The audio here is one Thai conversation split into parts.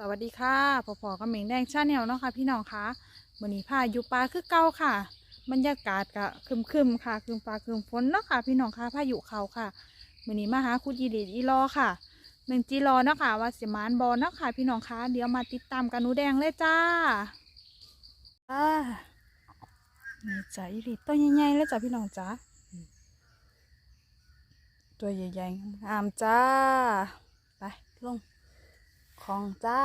สวัสดีค่ะพอพอกับเหม่งแดงชาแนลเนาะค่ะพี่น้องคะวันนี้พาอยู่ป่าคือเก่าค่ะ บรรยากาศก็ครึมๆค่ะคึมฟ้าคึมฝนเนาะค่ะ พี่น้องคะพาอยุเขาค่ะวันนี้มาหาคุณยีดีอีรอค่ะหนึ่งจีรอเนาะค่ะว่าสิมานบอเนาะค่ะ พี่น้องคะเดี๋ยวมาติดตามกันนูแดงเลยจ้าอ่านี่จ้าอีหลีตัวใหญ่ๆเลยจ้าพี่น้องจ้าตัวใหญ่ๆงามจ้าไปลง ของจ้า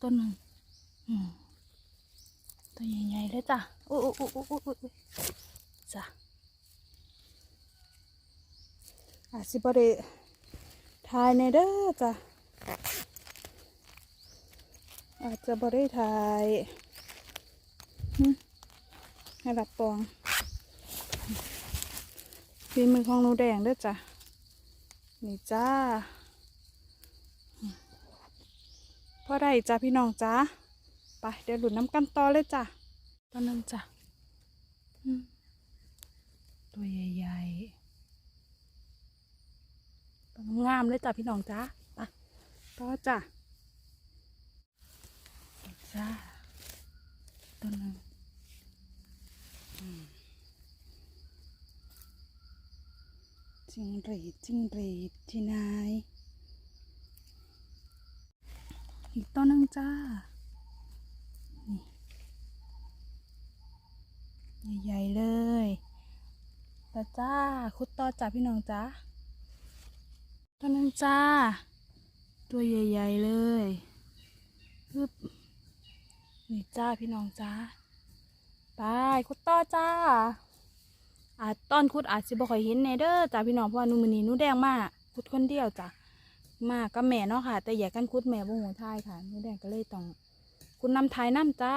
ตัวหนึ่งอืมตัวใหญ่ๆเลยจ้ะโอ้โอ้โอ้โอ้โอ้โอ้โอ้จ้ะอาจสิบริทายในเด้อจ้ะอาจจะบริทายให้รับปองฝีมือของหนูแดงเด้อจ้ะนี่จ้า พอได้จ้ะพี่น้องจ้าไปเดี๋ยวหลุดน้ำกันต่อเลยจ้ะตัวหนึงจ้ะอืมตัวใหญ่ๆตัวงามเลยจ้ะพี่น้องจ้าไปต่อจ้ะจ้าตัวหนึงอืมจิงหรีดจิงหรีดที่นาย อีกต้นนึงจ้า นี่ ใหญ่ ๆ เลยตาจ้า คุดต่อจ้าพี่น้องจ้า ต้นนึงจ้า ตัวใหญ่ ๆ เลยปึ๊บนี่จ้าพี่น้องจ้า ไป คุดต่อจ้าอาจต้นคุดอาจสิบ่ค่อยเห็นแน่เด้อจ้าพี่น้องเพราะว่านูมือนี้นูแดงมากคุดคนเดียวจ้ะ มากับแม่เนาะค่ะ แต่แยกกันคุดแม่บ่หูทายค่ะหนูแดงก็เลยต้องคุณนำทายน้ำจ้า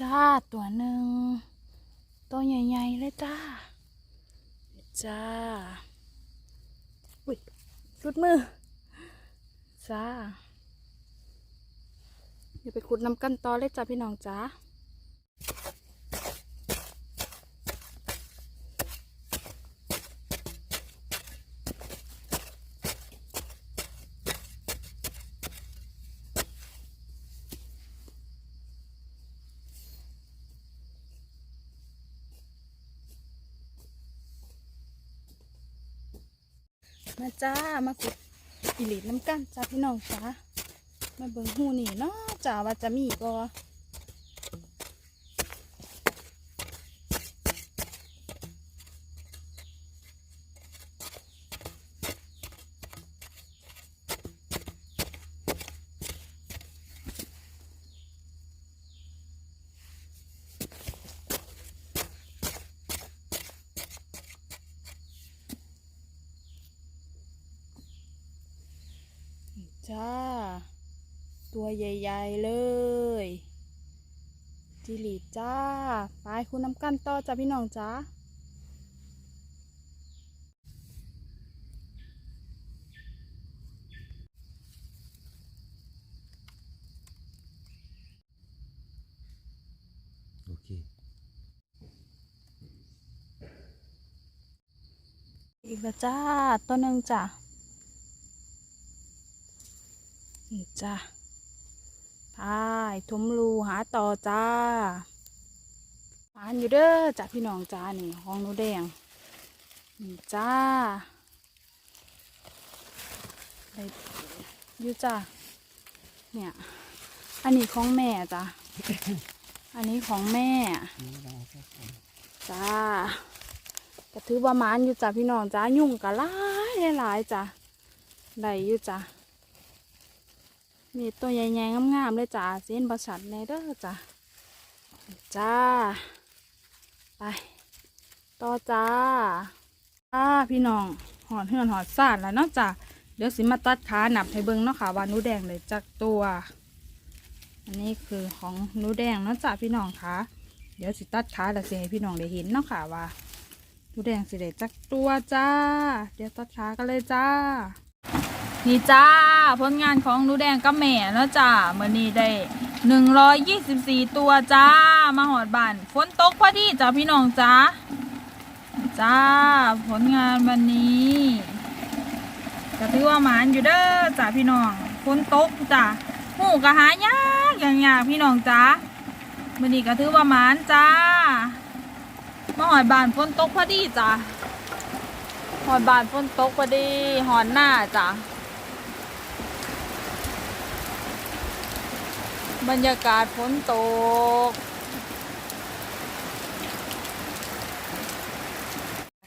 จ้าตัวหนึ่งตัวใหญ่ๆเลยจ้าจ้าอุ้ยรุดมือจ้าเดี๋ยวไปขุดน้ำกันต่อเลยจ้าพี่น้องจ้า มาจ้ามาขุดอีหลีดน้ำกันจ้าพี่น้องจ้ามาเบิ่งหูนี่เนาะจ้าว่าจะมีก็ จ้า ตัวใหญ่ๆเลย จิหลีดจ้า ไปคุณน้ำกันต่อจ้าพี่น้องจ้าโอเค อีกแล้วจ้า ตัวหนึ่งจ้า นี่จ้าพายทุมรูหาต่อจ้าหานอยู่เด้อจ้าพี่น้องจ้านี่ห้องนูแดงนี่จ้าได้อยู่จ้าเนี่ย อันนี้ของแม่จ้าอันนี้ของแม่จ้าก็ถือประมาณอยู่จ้ะพี่น้องจ้ายุ่งกะหลายหลายจ้ะได้อยู่จ้ะ มีตัวใหญ่ๆงามๆเลยจ้ะเส้นประชัดแน่เด้อจ้ะจ้า ไป ต่อจ้าจ้าพี่น้องหอดเฮือนหอดซ่านแล้วเนาะจ้ะเดี๋ยวสิมาตัดขาหนับให้เบิ่งเนาะค่ะว่านูแดงเลยจักตัว อันนี้คือของนูแดงเนาะจ้ะพี่น้องคะเดี๋ยวสิตัดขาแล้วสิให้พี่น้องได้เห็นเนาะค่ะว่านูแดงสิได้จักตัวจ้า เดี๋ยวตัดขากันเลยจ้า นี่จ้าผลงานของหนูแดงกับแม่เนาะจ้าเมื่อนี้ได้หนึ่งร้อยยี่สิบสี่ตัวจ้ามาหอดบานฝนตกพอดีจ้าพี่น้องจ้าจ้าผลงานวันนี้ก็ถือว่าหมานอยู่เด้อจ้าพี่น้องฝนตกจ้าหูกระหายากอย่างยากพี่น้องจ้าเมื่อนี้ก็ถือว่าหมานจ้ามาหอดบานฝนตกพอดีจ้าหอดบานฝนตกพอดีหอดหน้าจ้า บรรยากาศฝนตก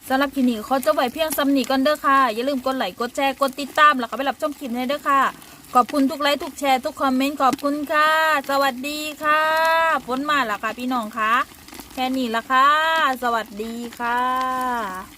สำหรับคลิปนี้เขาจะไว้เพียงซ้ำนี้ก่อนเด้อค่ะ อย่าลืมกดไลค์กดแชร์กดติดตามแล้วก็ไปรับชมคลิปให้เด้อค่ะ ขอบคุณทุกไลค์ทุกแชร์ทุกคอมเมนต์ขอบคุณค่ะ สวัสดีค่ะฝนมาแล้วค่ะพี่น้องคะแค่นี้ละค่ะ สวัสดีค่ะ